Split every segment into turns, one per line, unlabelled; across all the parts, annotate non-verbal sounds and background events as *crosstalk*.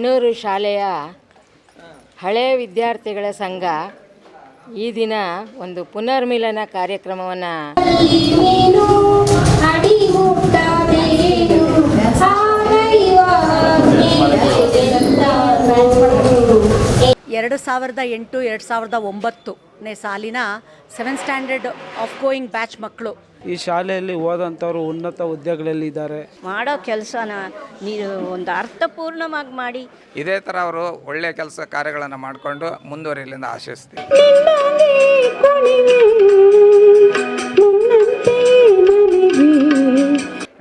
ಹೆಣ್ಣೂರು ಶಾಲೆಯ ಹಳೆಯ ವಿದ್ಯಾರ್ಥಿಗಳ ಸಂಘ ಈ ದಿನ ಒಂದು ಪುನರ್ಮಿಲನ ಕಾರ್ಯಕ್ರಮವನ್ನು
ಎರಡು ಸಾವಿರದ ಎಂಟು ಎರಡು ಸಾವಿರದ ಒಂಬತ್ತನೇ ಸಾಲಿನ seven standard off going batch ಮಕ್ಕಳು.
ಈ ಶಾಲೆಯಲ್ಲಿ ಓದಂಥವ್ರು ಉನ್ನತ ಹುದ್ದೆಗಳಲ್ಲಿದ್ದಾರೆ
ಮಾಡೋ ಕೆಲಸನ ನೀವು ಒಂದು ಅರ್ಥಪೂರ್ಣವಾಗಿ ಮಾಡಿ.
ಇದೇ ಥರ ಅವರು ಒಳ್ಳೆಯ ಕೆಲಸ ಕಾರ್ಯಗಳನ್ನು ಮಾಡಿಕೊಂಡು ಮುಂದುವರಿಯಲೆಂದು ಆಶಿಸ್ತೀವಿ.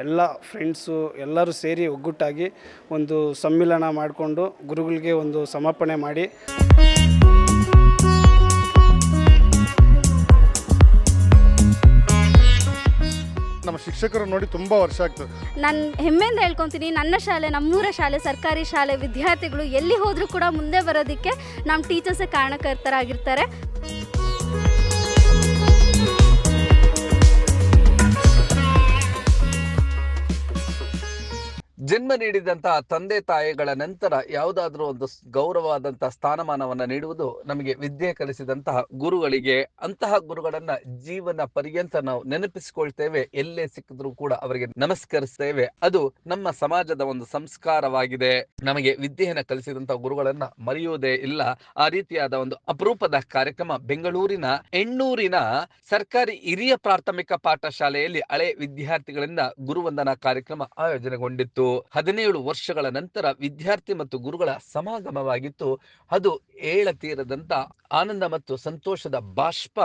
ಎಲ್ಲ ಫ್ರೆಂಡ್ಸು ಎಲ್ಲರೂ ಸೇರಿ ಒಗ್ಗಟ್ಟಾಗಿ ಒಂದು ಸಮ್ಮಿಲನ ಮಾಡಿಕೊಂಡು ಗುರುಗಳಿಗೆ ಒಂದು ಸಮರ್ಪಣೆ ಮಾಡಿ.
ಶಿಕ್ಷಕರು ನೋಡಿ ತುಂಬ ವರ್ಷ ಆಗ್ತದೆ.
ನಾನು ಹೆಮ್ಮೆಯಿಂದ ಹೇಳ್ಕೊತೀನಿ, ನನ್ನ ಶಾಲೆ, ನಮ್ಮೂರ ಶಾಲೆ, ಸರ್ಕಾರಿ ಶಾಲೆ ವಿದ್ಯಾರ್ಥಿಗಳು ಎಲ್ಲಿ ಹೋದರೂ ಕೂಡ ಮುಂದೆ ಬರೋದಕ್ಕೆ ನಮ್ಮ ಟೀಚರ್ಸೇ ಕಾರಣಕರ್ತರಾಗಿರ್ತಾರೆ.
ಜನ್ಮ ನೀಡಿದಂತಹ ತಂದೆ ತಾಯಿಗಳ ನಂತರ ಯಾವುದಾದ್ರೂ ಒಂದು ಗೌರವವಾದಂತಹ ಸ್ಥಾನಮಾನವನ್ನ ನೀಡುವುದು ನಮಗೆ ವಿದ್ಯೆ ಕಲಿಸಿದಂತಹ ಗುರುಗಳಿಗೆ ಅಂತಹ ಗುರುಗಳನ್ನ ಜೀವನ ಪರ್ಯಂತ ನಾವು ನೆನಪಿಸಿಕೊಳ್ತೇವೆ. ಎಲ್ಲೇ ಸಿಕ್ಕಿದ್ರು ಕೂಡ ಅವರಿಗೆ ನಮಸ್ಕರಿಸ್ತೇವೆ. ಅದು ನಮ್ಮ ಸಮಾಜದ ಒಂದು ಸಂಸ್ಕಾರವಾಗಿದೆ. ನಮಗೆ ವಿದ್ಯೆಯನ್ನ ಕಲಿಸಿದಂತಹ ಗುರುಗಳನ್ನ ಮರೆಯುವುದೇ ಇಲ್ಲ. ಆ ರೀತಿಯಾದ ಒಂದು ಅಪರೂಪದ ಕಾರ್ಯಕ್ರಮ ಬೆಂಗಳೂರಿನ ಎಣ್ಣೂರಿನ ಸರ್ಕಾರಿ ಹಿರಿಯ ಪ್ರಾಥಮಿಕ ಪಾಠಶಾಲೆಯಲ್ಲಿ ಹಳೆ ವಿದ್ಯಾರ್ಥಿಗಳಿಂದ ಗುರುವಂದನಾ ಕಾರ್ಯಕ್ರಮ ಆಯೋಜನೆಗೊಂಡಿತ್ತು. ಹದಿನೇಳು ವರ್ಷಗಳ ನಂತರ ವಿದ್ಯಾರ್ಥಿ ಮತ್ತು ಗುರುಗಳ ಸಮಾಗಮವಾಗಿತ್ತು. ಅದು ಏಳತೀರದಂತ ಆನಂದ ಮತ್ತು ಸಂತೋಷದ ಬಾಷ್ಪ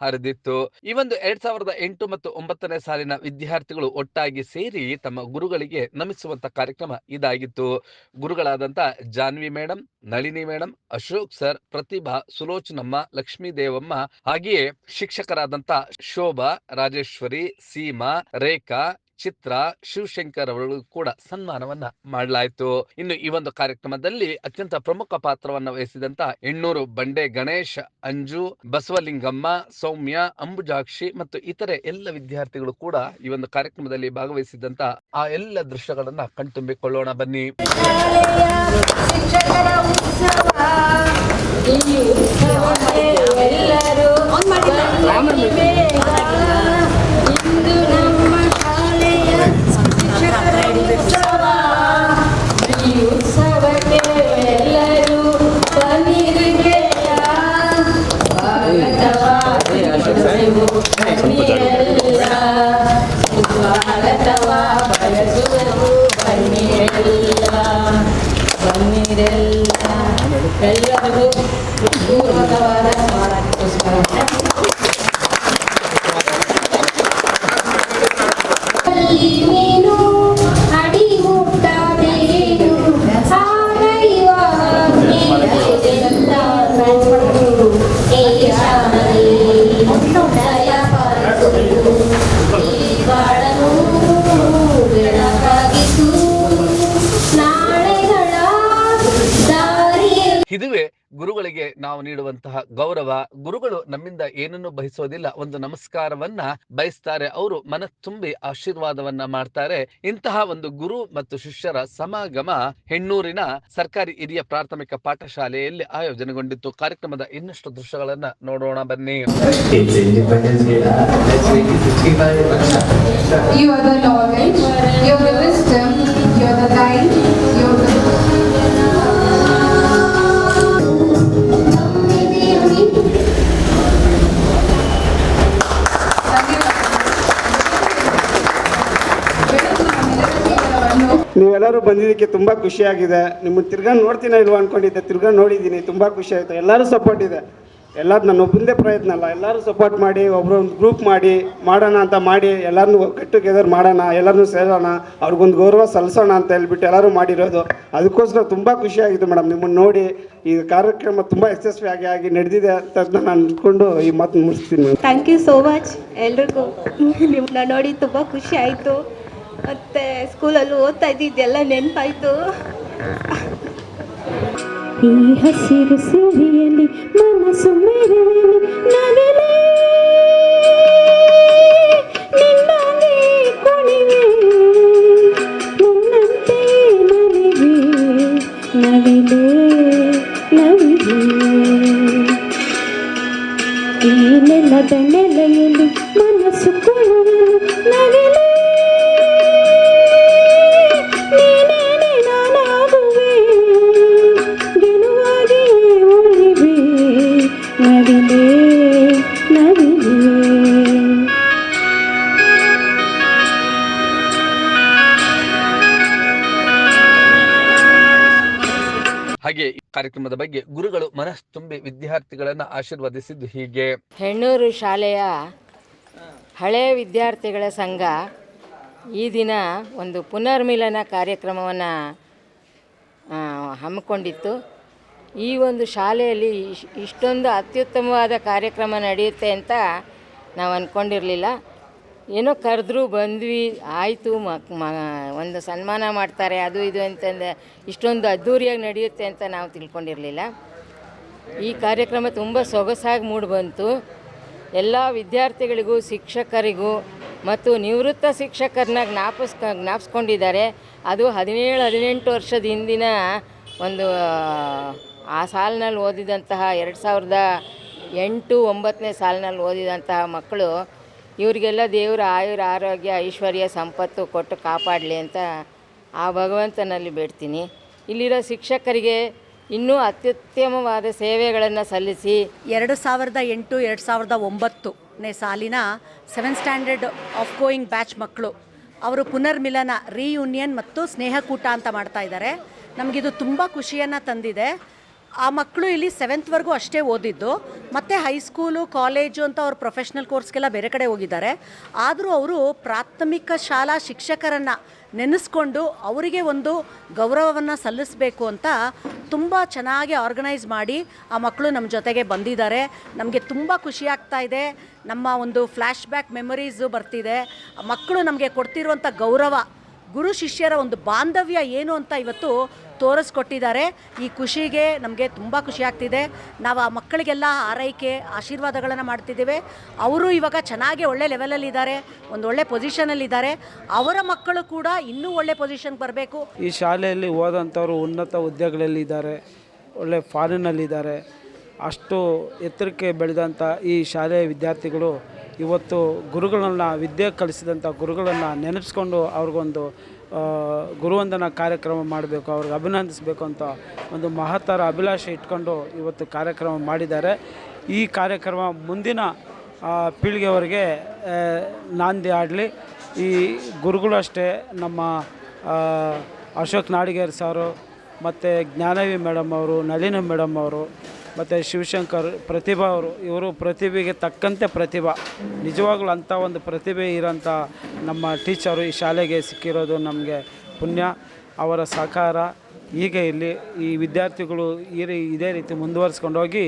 ಹರಿದಿತ್ತು. ಈ ಒಂದು ಎರಡ್ ಸಾವಿರದ ಎಂಟು ಮತ್ತು ಒಂಬತ್ತನೇ ಸಾಲಿನ ವಿದ್ಯಾರ್ಥಿಗಳು ಒಟ್ಟಾಗಿ ಸೇರಿ ತಮ್ಮ ಗುರುಗಳಿಗೆ ನಮಿಸುವಂತ ಕಾರ್ಯಕ್ರಮ ಇದಾಗಿತ್ತು. ಗುರುಗಳಾದಂತ Janvi madam Nalini madam Ashok sir, Pratibha, Sulochanamma Lakshmi Devamma ಹಾಗೆಯೇ ಶಿಕ್ಷಕರಾದಂತ ಶೋಭಾ, ರಾಜೇಶ್ವರಿ, ಸೀಮಾ, ರೇಖಾ ಚಿತ್ರ ಶಿವಶಂಕರ್ ಅವರು ಕೂಡ ಸನ್ಮಾನವನ್ನ ಮಾಡಲಾಯಿತು. ಇನ್ನು ಈ ಒಂದು ಕಾರ್ಯಕ್ರಮದಲ್ಲಿ ಅತ್ಯಂತ ಪ್ರಮುಖ ಪಾತ್ರವನ್ನ ವಹಿಸಿದಂತ ಎಣ್ಣೂರು ಬಂಡೆ ಗಣೇಶ್ ಅಂಜು ಬಸವಲಿಂಗಮ್ಮ ಸೌಮ್ಯ ಅಂಬುಜಾಕ್ಷಿ ಮತ್ತು ಇತರೆ ಎಲ್ಲ ವಿದ್ಯಾರ್ಥಿಗಳು ಕೂಡ ಈ ಒಂದು ಕಾರ್ಯಕ್ರಮದಲ್ಲಿ ಭಾಗವಹಿಸಿದಂತ ಆ ಎಲ್ಲ ದೃಶ್ಯಗಳನ್ನ ಕಣ್ತುಂಬಿಕೊಳ್ಳೋಣ. ಬನ್ನಿ.
ಎಲ್ಲರೂ ಬನ್ನಿರೆಲ್ಲ ಎಲ್ಲರಿಗೂ ಪೂರ್ವಕವಾದ ಸ್ವಾಗತ
ಇದುವೇ ಗುರುಗಳಿಗೆ ನಾವು ನೀಡುವಂತಹ ಗೌರವ. ಗುರುಗಳು ನಮ್ಮಿಂದ ಏನನ್ನು ಬಯಸೋದಿಲ್ಲ ಒಂದು ನಮಸ್ಕಾರವನ್ನ ಬಯಸ್ತಾರೆ. ಅವರು ಮನ ತುಂಬಿ ಆಶೀರ್ವಾದವನ್ನ ಮಾಡ್ತಾರೆ. ಇಂತಹ ಒಂದು ಗುರು ಮತ್ತು ಶಿಷ್ಯರ ಸಮಾಗಮ ಹೆಣ್ಣೂರಿನ ಸರ್ಕಾರಿ ಹಿರಿಯ ಪ್ರಾಥಮಿಕ ಪಾಠಶಾಲೆಯಲ್ಲಿ ಆಯೋಜನೆಗೊಂಡಿತ್ತು. ಕಾರ್ಯಕ್ರಮದ ಇನ್ನಷ್ಟು ದೃಶ್ಯಗಳನ್ನ ನೋಡೋಣ ಬನ್ನಿ.
ಬಂದಿದ್ದಕ್ಕೆ ತುಂಬ ಖುಷಿಯಾಗಿದೆ. ನಿಮ್ಮನ್ನು ತಿರ್ಗಾ ನೋಡ್ತೀನ ಇಲ್ವಾ ಅಂದ್ಕೊಂಡಿದ್ದೆ ತಿರ್ಗಾ ನೋಡಿದ್ದೀನಿ. ತುಂಬ ಖುಷಿ ಆಯಿತು. ಎಲ್ಲರೂ ಸಪೋರ್ಟ್ ಇದೆ. ಎಲ್ಲರೂ ನನ್ನ ಒಬ್ಬಂದೇ ಪ್ರಯತ್ನ ಅಲ್ಲ. ಎಲ್ಲರೂ ಸಪೋರ್ಟ್ ಮಾಡಿ ಒಬ್ಬರು ಒಂದು ಗ್ರೂಪ್ ಮಾಡಿ, ಮಾಡೋಣ ಅಂತ ಮಾಡಿ ಎಲ್ಲರನ್ನೂ ಗೆಟ್ ಟುಗೆದರ್ ಮಾಡೋಣ ಎಲ್ಲರನ್ನೂ ಸೇರೋಣ, ಅವ್ರಿಗೊಂದು ಗೌರವ ಸಲ್ಲಿಸೋಣ ಅಂತ ಹೇಳ್ಬಿಟ್ಟು ಎಲ್ಲರೂ ಮಾಡಿರೋದು. ಅದಕ್ಕೋಸ್ಕರ ತುಂಬ ಖುಷಿಯಾಗಿತ್ತು ಮೇಡಮ್. ನಿಮ್ಮನ್ನು ನೋಡಿ ಈ ಕಾರ್ಯಕ್ರಮ ತುಂಬ ಯಶಸ್ವಿಯಾಗಿ ಆಗಿ ನಡೆದಿದೆ ಅಂತ ನಾನು ಅಂದ್ಕೊಂಡು ಈ ಮಾತು ಮುಗಿಸ್ತೀನಿ.
ಥ್ಯಾಂಕ್ ಯು ಸೋ ಮಚ್ ಎಲ್ರಿಗೂ. ನಿಮ್ಮನ್ನ ನೋಡಿ ತುಂಬ ಖುಷಿ ಆಯಿತು. ಮತ್ತು ಸ್ಕೂಲಲ್ಲಿ ಓದ್ತಾ ಇದ್ದಿದ್ದೆಲ್ಲ ನೆನಪಾಯಿತು.
ಈ ಹಸಿರು ಸಿರಿಯಲ್ಲಿ ಮನಸ್ಸು
ಕಾರ್ಯಕ್ರಮದ ಬಗ್ಗೆ ಗುರುಗಳು ಮನಸ್ ತುಂಬಿ ವಿದ್ಯಾರ್ಥಿಗಳನ್ನ ಆಶೀರ್ವದಿಸಿದ್ದು ಹೀಗೆ.
ಹೆಣ್ಣೂರು ಶಾಲೆಯ ಹಳೆಯ ವಿದ್ಯಾರ್ಥಿಗಳ ಸಂಘ ಈ ದಿನ ಒಂದು ಪುನರ್ಮಿಲನ ಕಾರ್ಯಕ್ರಮವನ್ನು ಹಮ್ಮಿಕೊಂಡಿತ್ತು. ಈ ಒಂದು ಶಾಲೆಯಲ್ಲಿ ಇಷ್ಟೊಂದು ಅತ್ಯುತ್ತಮವಾದ ಕಾರ್ಯಕ್ರಮ ನಡೆಯುತ್ತೆ ಅಂತ ನಾವು ಅಂದ್ಕೊಂಡಿರಲಿಲ್ಲ ಏನೋ ಕರೆದ್ರು, ಬಂದ್ವಿ, ಆಯಿತು ಮಕ್ ಮ, ಒಂದು ಸನ್ಮಾನ ಮಾಡ್ತಾರೆ, ಅದು ಇದು ಅಂತಂದು, ಇಷ್ಟೊಂದು ಅದ್ಧೂರಿಯಾಗಿ ನಡೆಯುತ್ತೆ ಅಂತ ನಾವು ತಿಳ್ಕೊಂಡಿರಲಿಲ್ಲ. ಈ ಕಾರ್ಯಕ್ರಮ ತುಂಬ ಸೊಗಸಾಗಿ ಮೂಡಿಬಂತು ಎಲ್ಲ ವಿದ್ಯಾರ್ಥಿಗಳಿಗೂ, ಶಿಕ್ಷಕರಿಗೂ ಮತ್ತು ನಿವೃತ್ತ ಶಿಕ್ಷಕರನ್ನ ಜ್ಞಾಪಿಸ್ ಜ್ಞಾಪಿಸ್ಕೊಂಡಿದ್ದಾರೆ. ಅದು ಹದಿನೇಳು, ಹದಿನೆಂಟು ವರ್ಷದ ಹಿಂದಿನ ಒಂದು, ಆ ಸಾಲಿನಲ್ಲಿ ಓದಿದಂತಹ ಎರಡು ಸಾವಿರದ ಎಂಟು, ಒಂಬತ್ತನೇ ಸಾಲಿನಲ್ಲಿ ಓದಿದಂತಹ ಮಕ್ಕಳು ಇವರಿಗೆಲ್ಲ ದೇವರ ಆಯುರ ಆರೋಗ್ಯ ಐಶ್ವರ್ಯ ಸಂಪತ್ತು ಕೊಟ್ಟು ಕಾಪಾಡಲಿ ಅಂತ ಆ ಭಗವಂತನಲ್ಲಿ ಬೇಡ್ತೀನಿ. ಇಲ್ಲಿರೋ ಶಿಕ್ಷಕರಿಗೆ ಇನ್ನೂ ಅತ್ಯುತ್ತಮವಾದ ಸೇವೆಗಳನ್ನು ಸಲ್ಲಿಸಿ.
ಎರಡು ಸಾವಿರದ ಎಂಟು, ಎರಡು ಸಾವಿರದ ಒಂಬತ್ತನೇ ಸಾಲಿನ seven standard off going batch ಮಕ್ಕಳು. ಅವರು ಪುನರ್ಮಿಲನ ರೀಯೂನಿಯನ್ ಮತ್ತು ಸ್ನೇಹಕೂಟ ಅಂತ ಮಾಡ್ತಾ ಇದ್ದಾರೆ. ನಮಗಿದು ತುಂಬ ಖುಷಿಯನ್ನು ತಂದಿದೆ. ಆ ಮಕ್ಕಳು ಇಲ್ಲಿ ಸೆವೆಂತ್ವರೆಗೂ ಅಷ್ಟೇ ಓದಿದ್ದು. ಮತ್ತು ಹೈಸ್ಕೂಲು ಕಾಲೇಜು ಅಂತ ಅವ್ರ ಪ್ರೊಫೆಷ್ನಲ್ ಕೋರ್ಸ್ಗೆಲ್ಲ ಬೇರೆ ಕಡೆ ಹೋಗಿದ್ದಾರೆ. ಆದರೂ ಅವರು ಪ್ರಾಥಮಿಕ ಶಾಲಾ ಶಿಕ್ಷಕರನ್ನು ನೆನೆಸ್ಕೊಂಡು ಅವರಿಗೆ ಒಂದು ಗೌರವವನ್ನು ಸಲ್ಲಿಸಬೇಕು ಅಂತ ತುಂಬ ಚೆನ್ನಾಗಿ ಆರ್ಗನೈಸ್ ಮಾಡಿ ಆ ಮಕ್ಕಳು ನಮ್ಮ ಜೊತೆಗೆ ಬಂದಿದ್ದಾರೆ. ನಮಗೆ ತುಂಬ ಖುಷಿ ಆಗ್ತಾ ಇದೆ. ನಮ್ಮ ಒಂದು ಫ್ಲ್ಯಾಶ್ ಬ್ಯಾಕ್ ಮೆಮೊರೀಸು ಬರ್ತಿದೆ ಮಕ್ಕಳು ನಮಗೆ ಕೊಡ್ತಿರುವಂಥ ಗೌರವ, ಗುರು ಶಿಷ್ಯರ ಒಂದು ಬಾಂಧವ್ಯ ಏನು ಅಂತ ಇವತ್ತು ತೋರಿಸ್ಕೊಟ್ಟಿದ್ದಾರೆ. ಈ ಖುಷಿಗೆ ನಮಗೆ ತುಂಬ ಖುಷಿ ಆಗ್ತಿದೆ. ನಾವು ಆ ಮಕ್ಕಳಿಗೆಲ್ಲ ಆರೈಕೆ, ಆಶೀರ್ವಾದಗಳನ್ನು ಮಾಡ್ತಿದ್ದೇವೆ. ಅವರು ಇವಾಗ ಚೆನ್ನಾಗಿ ಒಳ್ಳೆ ಲೆವೆಲಲ್ಲಿದ್ದಾರೆ ಒಂದು ಒಳ್ಳೆ ಪೊಸಿಷನಲ್ಲಿದ್ದಾರೆ ಅವರ ಮಕ್ಕಳು ಕೂಡ ಇನ್ನೂ ಒಳ್ಳೆ ಪೊಸಿಷನ್ಗೆ ಬರಬೇಕು.
ಈ ಶಾಲೆಯಲ್ಲಿ ಓದಂಥವ್ರು ಉನ್ನತ ಹುದ್ದೆಗಳಲ್ಲಿದ್ದಾರೆ, ಒಳ್ಳೆ ಫಾರಿನಲ್ಲಿದ್ದಾರೆ ಅಷ್ಟು ಎತ್ತರಕ್ಕೆ ಬೆಳೆದಂಥ ಈ ಶಾಲೆಯ ವಿದ್ಯಾರ್ಥಿಗಳು ಇವತ್ತು ಗುರುಗಳನ್ನು, ವಿದ್ಯೆ ಕಲಿಸಿದಂಥ ಗುರುಗಳನ್ನು ನೆನಪಿಸ್ಕೊಂಡು ಅವ್ರಿಗೊಂದು ಗುರುವಂದನಾ ಕಾರ್ಯಕ್ರಮ ಮಾಡಬೇಕು, ಅವ್ರಿಗೆ ಅಭಿನಂದಿಸಬೇಕು ಅಂತ ಒಂದು ಮಹತ್ತರ ಅಭಿಲಾಷೆ ಇಟ್ಕೊಂಡು ಇವತ್ತು ಕಾರ್ಯಕ್ರಮ ಮಾಡಿದ್ದಾರೆ. ಈ ಕಾರ್ಯಕ್ರಮ ಮುಂದಿನ ಪೀಳಿಗೆಯವರಿಗೆ ನಾಂದಿ ಆಡಲಿ. ಈ ಗುರುಗಳು ಅಷ್ಟೇ ನಮ್ಮ ಅಶೋಕ್ ನಾಡಿಗೇರ್ ಸಾರು, ಮತ್ತು ಜ್ಞಾನವಿ ಮೇಡಮ್ ಅವರು, ನಳಿನಿ ಮೇಡಮ್ ಅವರು ಮತ್ತು ಶಿವಶಂಕರ್ ಪ್ರತಿಭಾ ಅವರು, ಇವರು ಪ್ರತಿಭೆಗೆ ತಕ್ಕಂತೆ ಪ್ರತಿಭಾ. ನಿಜವಾಗ್ಲೂ ಅಂಥ ಒಂದು ಪ್ರತಿಭೆ ಇರೋಂಥ ನಮ್ಮ ಟೀಚರು ಈ ಶಾಲೆಗೆ ಸಿಕ್ಕಿರೋದು ನಮಗೆ ಪುಣ್ಯ, ಅವರ ಸಹಕಾರ. ಹೀಗೆ ಇಲ್ಲಿ ಈ ವಿದ್ಯಾರ್ಥಿಗಳು ಈ ರೀ, ಇದೇ ರೀತಿ ಮುಂದುವರಿಸ್ಕೊಂಡು ಹೋಗಿ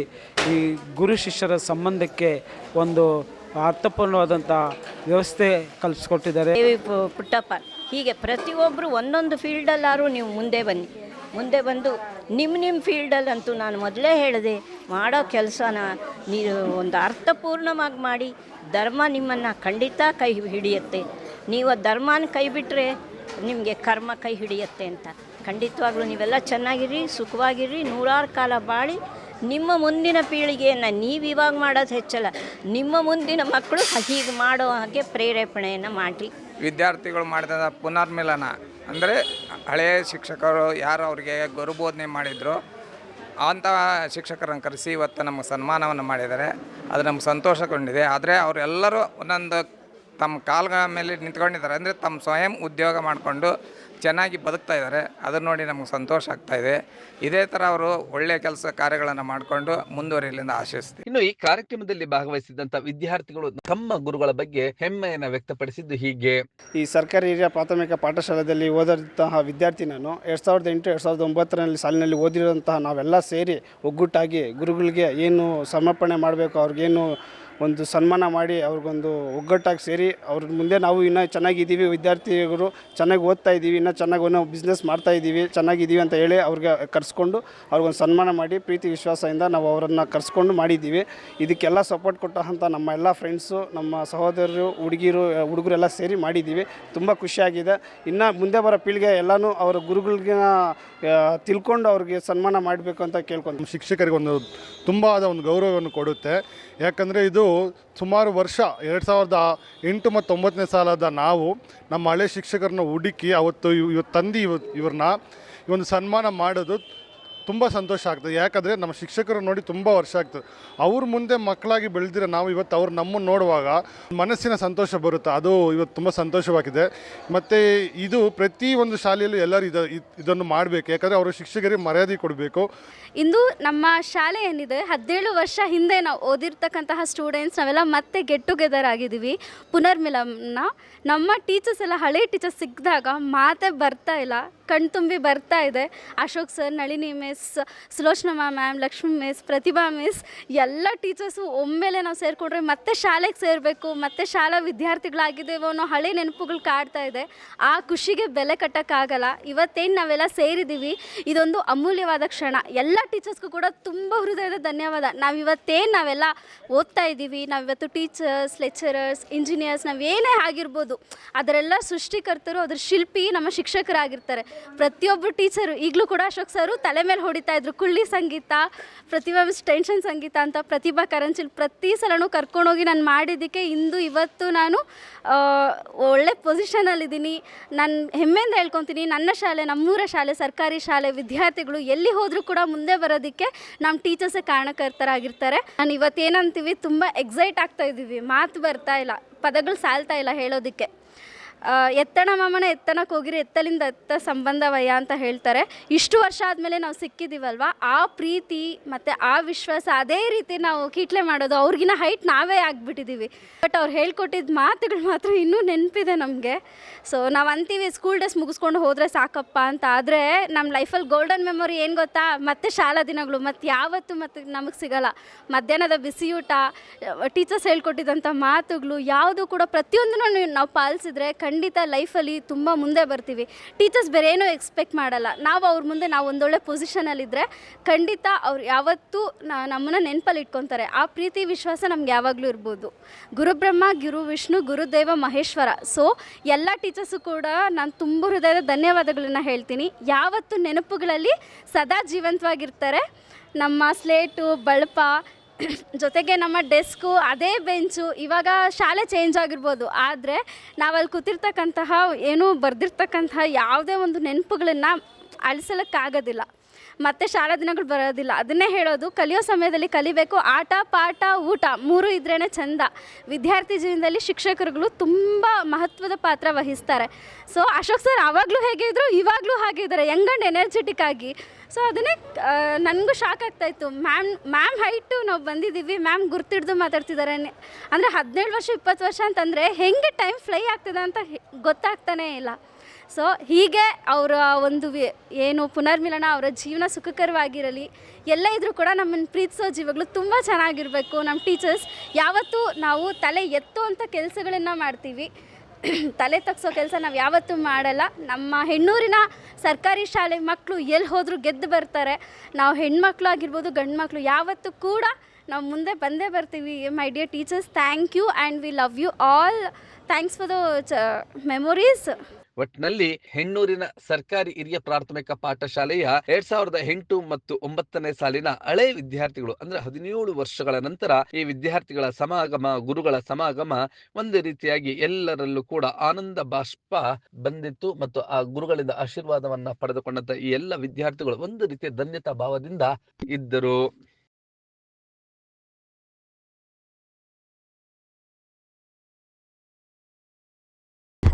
ಈ ಗುರು ಶಿಷ್ಯರ ಸಂಬಂಧಕ್ಕೆ ಒಂದು ಅರ್ಥಪೂರ್ಣವಾದಂಥ ವ್ಯವಸ್ಥೆ ಕಲ್ಪಿಸ್ಕೊಟ್ಟಿದ್ದಾರೆ.
ಪುಟ್ಟಪ್ಪ, ಹೀಗೆ ಪ್ರತಿಯೊಬ್ಬರು ಒಂದೊಂದು ಫೀಲ್ಡಲ್ಲಾದ್ರೂ ನೀವು ಮುಂದೆ ಬನ್ನಿ. ಮುಂದೆ ಬಂದು ನಿಮ್ಮ ನಿಮ್ಮ ಫೀಲ್ಡಲ್ಲಂತೂ ನಾನು ಮೊದಲೇ ಹೇಳಿದೆ, ಮಾಡೋ ಕೆಲಸನ ನೀವು ಒಂದು ಅರ್ಥಪೂರ್ಣವಾಗಿ ಮಾಡಿ, ಧರ್ಮ ನಿಮ್ಮನ್ನು ಖಂಡಿತ ಕೈ ಹಿಡಿಯುತ್ತೆ. ನೀವು ಧರ್ಮನ ಕೈ ಬಿಟ್ಟರೆ ನಿಮಗೆ ಕರ್ಮ ಕೈ ಹಿಡಿಯುತ್ತೆ ಅಂತ. ಖಂಡಿತವಾಗ್ಲೂ ನೀವೆಲ್ಲ ಚೆನ್ನಾಗಿರಿ, ಸುಖವಾಗಿರಿ, ನೂರಾರು ಕಾಲ ಬಾಳಿ ನಿಮ್ಮ ಮುಂದಿನ ಪೀಳಿಗೆಯನ್ನು ನೀವು ಇವಾಗ ಮಾಡೋದು ಹೆಚ್ಚಲ್ಲ. ನಿಮ್ಮ ಮುಂದಿನ ಮಕ್ಕಳು ಹೀಗೆ ಮಾಡೋ ಹಾಗೆ ಪ್ರೇರೇಪಣೆಯನ್ನು ಮಾಡಿ
ವಿದ್ಯಾರ್ಥಿಗಳು ಮಾಡಿದ ಪುನರ್ಮಿಲನ ಅಂದರೆ ಹಳೆಯ ಶಿಕ್ಷಕರು ಯಾರು ಅವರಿಗೆ ಗುರುಬೋಧನೆ ಮಾಡಿದ್ರು ಅಂಥ ಶಿಕ್ಷಕರನ್ನು ಕರೆಸಿ ಇವತ್ತು ನಮಗೆ ಸನ್ಮಾನವನ್ನು ಮಾಡಿದ್ದಾರೆ. ಅದು ನಮ್ಗೆ ಸಂತೋಷಗೊಂಡಿದೆ. ಆದರೆ ಅವರೆಲ್ಲರೂ ಒಂದೊಂದು ತಮ್ಮ ಕಾಲ್ಗಳ ಮೇಲೆ ನಿಂತ್ಕೊಂಡಿದ್ದಾರೆ. ಅಂದರೆ ತಮ್ಮ ಸ್ವಯಂ ಉದ್ಯೋಗ ಮಾಡಿಕೊಂಡು ಚೆನ್ನಾಗಿ ಬದುಕ್ತಾ ಇದ್ದಾರೆ. ಅದನ್ನು ನೋಡಿ ನಮಗೆ ಸಂತೋಷ ಆಗ್ತಾ ಇದೆ. ಇದೇ ಥರ ಅವರು ಒಳ್ಳೆಯ ಕೆಲಸ ಕಾರ್ಯಗಳನ್ನು ಮಾಡಿಕೊಂಡು ಮುಂದುವರಿಯಲಿಂದ ಆಶಿಸ್ತೀವಿ.
ಇನ್ನು ಈ ಕಾರ್ಯಕ್ರಮದಲ್ಲಿ ಭಾಗವಹಿಸಿದಂಥ ವಿದ್ಯಾರ್ಥಿಗಳು ತಮ್ಮ ಗುರುಗಳ ಬಗ್ಗೆ ಹೆಮ್ಮೆಯನ್ನು ವ್ಯಕ್ತಪಡಿಸಿದ್ದು ಹೀಗೆ.
ಈ ಸರ್ಕಾರಿ ಹಿರಿಯ ಪ್ರಾಥಮಿಕ ಪಾಠಶಾಲೆಯಲ್ಲಿ ಓದಿದಂತಹ ವಿದ್ಯಾರ್ಥಿ ನಾನು ಎರಡು ಸಾವಿರದ ಎಂಟು ಎರಡು ಸಾವಿರದ ಒಂಬತ್ತರಲ್ಲಿ ಸಾಲಿನಲ್ಲಿ ಓದಿರುವಂತಹ ನಾವೆಲ್ಲ ಸೇರಿ ಒಗ್ಗಟ್ಟಾಗಿ ಗುರುಗಳಿಗೆ ಏನು ಸಮರ್ಪಣೆ ಮಾಡಬೇಕು ಅವ್ರಿಗೇನು ಒಂದು ಸನ್ಮಾನ ಮಾಡಿ ಅವ್ರಿಗೊಂದು ಒಗ್ಗಟ್ಟಾಗಿ ಸೇರಿ ಅವ್ರ ಮುಂದೆ ನಾವು ಇನ್ನೂ ಚೆನ್ನಾಗಿದ್ದೀವಿ, ವಿದ್ಯಾರ್ಥಿಗಳು ಚೆನ್ನಾಗಿ ಓದ್ತಾ ಇದ್ದೀವಿ, ಇನ್ನೂ ಚೆನ್ನಾಗಿ ನಾವು ಬಿಸ್ನೆಸ್ ಮಾಡ್ತಾ ಇದ್ದೀವಿ, ಚೆನ್ನಾಗಿದ್ದೀವಿ ಅಂತ ಹೇಳಿ ಅವ್ರಿಗೆ ಕರೆಸ್ಕೊಂಡು ಅವ್ರಿಗೊಂದು ಸನ್ಮಾನ ಮಾಡಿ ಪ್ರೀತಿ ವಿಶ್ವಾಸದಿಂದ ನಾವು ಅವರನ್ನು ಕರೆಸ್ಕೊಂಡು ಮಾಡಿದ್ದೀವಿ. ಇದಕ್ಕೆಲ್ಲ ಸಪೋರ್ಟ್ ಕೊಟ್ಟಂಥ ನಮ್ಮ ಎಲ್ಲ ಫ್ರೆಂಡ್ಸು ನಮ್ಮ ಸಹೋದರರು, ಹುಡುಗಿರು, ಹುಡುಗರೆಲ್ಲ ಸೇರಿ ಮಾಡಿದ್ದೀವಿ. ತುಂಬ ಖುಷಿಯಾಗಿದೆ. ಇನ್ನು ಮುಂದೆ ಬರೋ ಪೀಳಿಗೆ ಎಲ್ಲನೂ ಅವರ ಗುರುಗಳಿಗೆ ತಿಳ್ಕೊಂಡು ಅವ್ರಿಗೆ ಸನ್ಮಾನ ಮಾಡಬೇಕು ಅಂತ
ಕೇಳ್ಕೊಂಡು ಶಿಕ್ಷಕರಿಗೆ ಒಂದು ತುಂಬ ಆದ ಒಂದು ಗೌರವವನ್ನು ಕೊಡುತ್ತೆ. ಯಾಕಂದರೆ ಇದು ಸುಮಾರು ವರ್ಷ, ಎರಡು ಸಾವಿರದ ಎಂಟು ಮತ್ತು ಒಂಬತ್ತನೇ ಸಾಲದ ನಾವು, ನಮ್ಮ ಹಳೆ ಶಿಕ್ಷಕರನ್ನ ಹುಡುಕಿ ಅವತ್ತು ಇವ್ ತಂದು ಇವ್, ಇವ್ರನ್ನ ಒಂದು ಸನ್ಮಾನ ಮಾಡೋದು ತುಂಬ ಸಂತೋಷ ಆಗ್ತದೆ. ಯಾಕಂದರೆ ನಮ್ಮ ಶಿಕ್ಷಕರು ನೋಡಿ ತುಂಬ ವರ್ಷ ಆಗ್ತದೆ. ಅವ್ರ ಮುಂದೆ ಮಕ್ಕಳಾಗಿ ಬೆಳೆದಿರೋ ನಾವು ಇವತ್ತು ಅವ್ರು ನಮ್ಮನ್ನು ನೋಡುವಾಗ ಮನಸ್ಸಿನ ಸಂತೋಷ ಬರುತ್ತೆ? ಅದು ಇವತ್ತು ತುಂಬ ಸಂತೋಷವಾಗಿದೆ. ಮತ್ತು ಇದು ಪ್ರತಿ ಒಂದು ಶಾಲೆಯಲ್ಲೂ ಎಲ್ಲರೂ ಇದು ಇದನ್ನು ಮಾಡಬೇಕು. ಯಾಕಂದರೆ ಅವರು ಶಿಕ್ಷಕರಿಗೆ ಮರ್ಯಾದೆ ಕೊಡಬೇಕು.
ಇಂದು ನಮ್ಮ ಶಾಲೆ ಏನಿದೆ, ಹದಿನೇಳು ವರ್ಷ ಹಿಂದೆ ನಾವು ಓದಿರ್ತಕ್ಕಂತಹ ಸ್ಟೂಡೆಂಟ್ಸ್ ನಾವೆಲ್ಲ ಮತ್ತೆ ಗೆಟ್ ಟುಗೆದರ್ ಆಗಿದ್ದೀವಿ. ಪುನರ್ಮಿಲನ, ನಮ್ಮ ಟೀಚರ್ಸ್ ಎಲ್ಲ ಹಳೆ ಟೀಚರ್ಸ್ ಸಿಕ್ಕಿದಾಗ ಮಾತೇ ಬರ್ತಾ ಇಲ್ಲ. ಕಣ್ತುಂಬಿ ಬರ್ತಾ ಇದೆ. Ashok sir, Nalini miss, Sulochanamma ma'am, Lakshmi miss, Pratibha miss, ಎಲ್ಲ ಟೀಚರ್ಸು ಒಮ್ಮೆಲೆ ನಾವು ಸೇರಿಕೊಂಡ್ರೆ ಮತ್ತೆ ಶಾಲೆಗೆ ಸೇರಬೇಕು, ಮತ್ತೆ ಶಾಲಾ ವಿದ್ಯಾರ್ಥಿಗಳಾಗಿದ್ದೇವೋ ಅನ್ನೋ ಹಳೆ ನೆನಪುಗಳು ಕಾಡ್ತಾ ಇದೆ. ಆ ಖುಷಿಗೆ ಬೆಲೆ ಕಟ್ಟೋಕ್ಕಾಗಲ್ಲ. ಇವತ್ತೇನು ನಾವೆಲ್ಲ ಸೇರಿದ್ದೀವಿ, ಇದೊಂದು ಅಮೂಲ್ಯವಾದ ಕ್ಷಣ. ಎಲ್ಲ ಟೀಚರ್ಸ್ಗೂ ಕೂಡ ತುಂಬ ಹೃದಯದ ಧನ್ಯವಾದ. ನಾವು ಇವತ್ತೇನು ನಾವೆಲ್ಲ ಓದ್ತಾ ಇದ್ದೀವಿ, ನಾವಿವತ್ತು ಟೀಚರ್ಸ್, ಲೆಕ್ಚರರ್ಸ್, ಇಂಜಿನಿಯರ್ಸ್, ನಾವೇನೇ ಆಗಿರ್ಬೋದು, ಅದರೆಲ್ಲ ಸೃಷ್ಟಿಕರ್ತರು, ಅದ್ರ ಶಿಲ್ಪಿ ನಮ್ಮ ಶಿಕ್ಷಕರಾಗಿರ್ತಾರೆ. ಪ್ರತಿಯೊಬ್ಬರು ಟೀಚರು, ಈಗಲೂ ಕೂಡ ಅಶೋಕ್ ಸರು ತಲೆ ಮೇಲೆ ಹೊಡಿತಾ ಇದ್ರು. ಕುಳ್ಳಿ ಸಂಗೀತ, ಪ್ರತಿಭಾ ಟೆನ್ಷನ್ ಸಂಗೀತ ಅಂತ ಪ್ರತಿಭಾ ಕರಂಚಿಲ್ ಪ್ರತಿ ಸಲನೂ ಕರ್ಕೊಂಡೋಗಿ ನಾನು ಮಾಡಿದ್ದಕ್ಕೆ ಇಂದು ಇವತ್ತು ನಾನು ಒಳ್ಳೆ ಪೊಸಿಷನಲ್ಲಿದ್ದೀನಿ. ನಾನು ಹೆಮ್ಮೆಯಿಂದ ಹೇಳ್ಕೊತೀನಿ, ನನ್ನ ಶಾಲೆ, ನಮ್ಮೂರ ಶಾಲೆ, ಸರ್ಕಾರಿ ಶಾಲೆ ವಿದ್ಯಾರ್ಥಿಗಳು ಎಲ್ಲಿ ಹೋದರೂ ಕೂಡ ಮುಂದೆ ಬರೋದಕ್ಕೆ ನಮ್ಮ ಟೀಚರ್ಸೇ ಕಾರಣಕರ್ತರಾಗಿರ್ತಾರೆ. ನಾನು ಇವತ್ತೇನಂತೀವಿ, ತುಂಬ ಎಕ್ಸೈಟ್ ಆಗ್ತಾ ಇದ್ದೀವಿ. ಮಾತು ಬರ್ತಾ ಇಲ್ಲ, ಪದಗಳು ಸಾಲ್ತಾ ಇಲ್ಲ ಹೇಳೋದಕ್ಕೆ. ಎತ್ತಣ ಮಾಮನ ಎತ್ತನಕ್ಕೆ ಹೋಗಿರಿ, ಎತ್ತಲಿಂದ ಎತ್ತ ಸಂಬಂಧವಯ್ಯ ಅಂತ ಹೇಳ್ತಾರೆ. ಇಷ್ಟು ವರ್ಷ ಆದಮೇಲೆ ನಾವು ಸಿಕ್ಕಿದ್ದೀವಲ್ವ ಆ ಪ್ರೀತಿ ಮತ್ತು ಆ ವಿಶ್ವಾಸ ಅದೇ ರೀತಿ ನಾವು ಕೀಟ್ಲೆ ಮಾಡೋದು ಅವ್ರಿಗಿನ ಹೈಟ್ ನಾವೇ ಆಗಿಬಿಟ್ಟಿದ್ದೀವಿ ಬಟ್ ಅವ್ರು ಹೇಳ್ಕೊಟ್ಟಿದ್ದ ಮಾತುಗಳು ಮಾತ್ರ ಇನ್ನೂ ನೆನಪಿದೆ ನಮಗೆ. ಸೊ ನಾವು ಅಂತೀವಿ ಸ್ಕೂಲ್ ಡೇಸ್ ಮುಗಿಸ್ಕೊಂಡು ಹೋದರೆ ಸಾಕಪ್ಪ ಅಂತ. ಆದರೆ ನಮ್ಮ ಲೈಫಲ್ಲಿ ಗೋಲ್ಡನ್ ಮೆಮೊರಿ ಏನು ಗೊತ್ತಾ? ಮತ್ತೆ ಶಾಲಾ ದಿನಗಳು ಮತ್ತು ಯಾವತ್ತು ಮತ್ತು ನಮಗೆ ಸಿಗಲ್ಲ. ಮಧ್ಯಾಹ್ನದ ಬಿಸಿಯೂಟ ಟೀಚರ್ಸ್ ಹೇಳ್ಕೊಟ್ಟಿದ್ದಂಥ ಮಾತುಗಳು, ಯಾವುದು ಕೂಡ ಪ್ರತಿಯೊಂದನ್ನು ನಾವು ಪಾಲಿಸಿದ್ರೆ ಖಂಡಿತ ಲೈಫಲ್ಲಿ ತುಂಬ ಮುಂದೆ ಬರ್ತೀವಿ. ಟೀಚರ್ಸ್ ಬೇರೆ ಏನೂ ಎಕ್ಸ್ಪೆಕ್ಟ್ ಮಾಡಲ್ಲ. ನಾವು ಅವ್ರ ಮುಂದೆ ನಾವು ಒಂದೊಳ್ಳೆ ಪೊಸಿಷನಲ್ಲಿದ್ದರೆ ಖಂಡಿತ ಅವ್ರು ಯಾವತ್ತೂ ನಮ್ಮನ್ನು ನೆನಪಲ್ಲಿ ಇಟ್ಕೊತಾರೆ. ಆ ಪ್ರೀತಿ ವಿಶ್ವಾಸ ನಮ್ಗೆ ಯಾವಾಗಲೂ ಇರ್ಬೋದು. ಗುರುಬ್ರಹ್ಮ, ಗುರು ವಿಷ್ಣು, ಗುರುದೇವ, ಮಹೇಶ್ವರ. ಸೊ ಎಲ್ಲ ಟೀಚರ್ಸು ಕೂಡ ನಾನು ತುಂಬ ಹೃದಯದ ಧನ್ಯವಾದಗಳನ್ನು ಹೇಳ್ತೀನಿ. ಯಾವತ್ತು ನೆನಪುಗಳಲ್ಲಿ ಸದಾ ಜೀವಂತವಾಗಿರ್ತಾರೆ. ನಮ್ಮ ಸ್ಲೇಟು, ಬಳಪ ಜೊತೆಗೆ ನಮ್ಮ ಡೆಸ್ಕು, ಅದೇ ಬೆಂಚು, ಇವಾಗ ಶಾಲೆ ಚೇಂಜ್ ಆಗಿರ್ಬೋದು. ಆದರೆ ನಾವಲ್ಲಿ ಕೂತಿರ್ತಕ್ಕಂತಹ, ಏನು ಬರೆದಿರ್ತಕ್ಕಂತಹ ಯಾವುದೇ ಒಂದು ನೆನಪುಗಳನ್ನು ಅಳಿಸಲಿಕ್ಕಾಗೋದಿಲ್ಲ. ಮತ್ತೆ ಶಾಲಾ ದಿನಗಳು ಬರೋದಿಲ್ಲ. ಅದನ್ನೇ ಹೇಳೋದು, ಕಲಿಯೋ ಸಮಯದಲ್ಲಿ ಕಲಿಬೇಕು. ಆಟ, ಪಾಠ, ಊಟ ಮೂರು ಇದ್ರೇ ಚಂದ. ವಿದ್ಯಾರ್ಥಿ ಜೀವನದಲ್ಲಿ ಶಿಕ್ಷಕರುಗಳು ತುಂಬ ಮಹತ್ವದ ಪಾತ್ರ ವಹಿಸ್ತಾರೆ. ಸೊ ಅಶೋಕ್ ಸರ್ ಆವಾಗಲೂ ಹೇಗಿದ್ರು ಇವಾಗಲೂ ಹಾಗೆ ಇದ್ದಾರೆ. ಯಂಗ್ ಆ್ಯಂಡ್ ಎನರ್ಜೆಟಿಕ್ ಆಗಿ. ಸೊ ಅದನ್ನೇ ನನಗೂ ಶಾಕ್ ಆಗ್ತಾಯಿತ್ತು ಮ್ಯಾಮ್ ಮ್ಯಾಮ್ ಹೈಟು ನಾವು ಬಂದಿದ್ದೀವಿ. ಮ್ಯಾಮ್ ಗುರ್ತಿಡ್ದು ಮಾತಾಡ್ತಿದ್ದಾರೆ. ಅಂದರೆ ಹದಿನೇಳು ವರ್ಷ, ಇಪ್ಪತ್ತು ವರ್ಷ ಅಂತಂದರೆ ಹೆಂಗೆ ಟೈಮ್ ಫ್ಲೈ ಆಗ್ತದೆ ಅಂತ ಗೊತ್ತಾಗ್ತಾನೇ ಇಲ್ಲ. ಸೊ ಹೀಗೆ ಅವರ ಒಂದು ಏನು ಪುನರ್ಮಿಲನ ಅವರ ಜೀವನ ಸುಖಕರವಾಗಿರಲಿ, ಎಲ್ಲ ಇದ್ರೂ ಕೂಡ ನಮ್ಮನ್ನು ಪ್ರೀತಿಸೋ ಜೀವಗಳು ತುಂಬ ಚೆನ್ನಾಗಿರಬೇಕು. ನಮ್ಮ ಟೀಚರ್ಸ್, ಯಾವತ್ತೂ ನಾವು ತಲೆ ಎತ್ತುವಂಥ ಕೆಲಸಗಳನ್ನು ಮಾಡ್ತೀವಿ. *clears throat* ತಲೆ ತಗ್ಸೋ ಕೆಲಸ ನಾವು ಯಾವತ್ತೂ ಮಾಡಲ್ಲ. ನಮ್ಮ ಹೆಣ್ಣೂರಿನ ಸರ್ಕಾರಿ ಶಾಲೆ ಮಕ್ಕಳು ಎಲ್ಲಿ ಹೋದರೂ ಗೆದ್ದು ಬರ್ತಾರೆ. ನಾವು ಹೆಣ್ಮಕ್ಳು ಆಗಿರ್ಬೋದು ಗಂಡು ಮಕ್ಕಳು ಯಾವತ್ತೂ ಕೂಡ ನಾವು ಮುಂದೆ ಬಂದೇ ಬರ್ತೀವಿ. My dear teachers thank you and we love you all thanks for the memories
ಒಟ್ನಲ್ಲಿ ಹೆಣ್ಣೂರಿನ ಸರ್ಕಾರಿ ಹಿರಿಯ ಪ್ರಾಥಮಿಕ ಪಾಠಶಾಲೆಯ ಎರಡ್ ಸಾವಿರದ ಎಂಟು ಮತ್ತು ಒಂಬತ್ತನೇ ಸಾಲಿನ ಹಳೆ ವಿದ್ಯಾರ್ಥಿಗಳು, ಅಂದ್ರೆ ಹದಿನೇಳು ವರ್ಷಗಳ ನಂತರ ಈ ವಿದ್ಯಾರ್ಥಿಗಳ ಸಮಾಗಮ, ಗುರುಗಳ ಸಮಾಗಮ ಒಂದೇ ರೀತಿಯಾಗಿ ಎಲ್ಲರಲ್ಲೂ ಕೂಡ ಆನಂದ ಬಾಷ್ಪ ಬಂದಿತ್ತು ಮತ್ತು ಆ ಗುರುಗಳಿಂದ ಆಶೀರ್ವಾದವನ್ನ ಪಡೆದುಕೊಂಡಂತ ಈ ಎಲ್ಲ ವಿದ್ಯಾರ್ಥಿಗಳು ಒಂದು ರೀತಿಯ ಧನ್ಯತಾ ಭಾವದಿಂದ ಇದ್ದರು.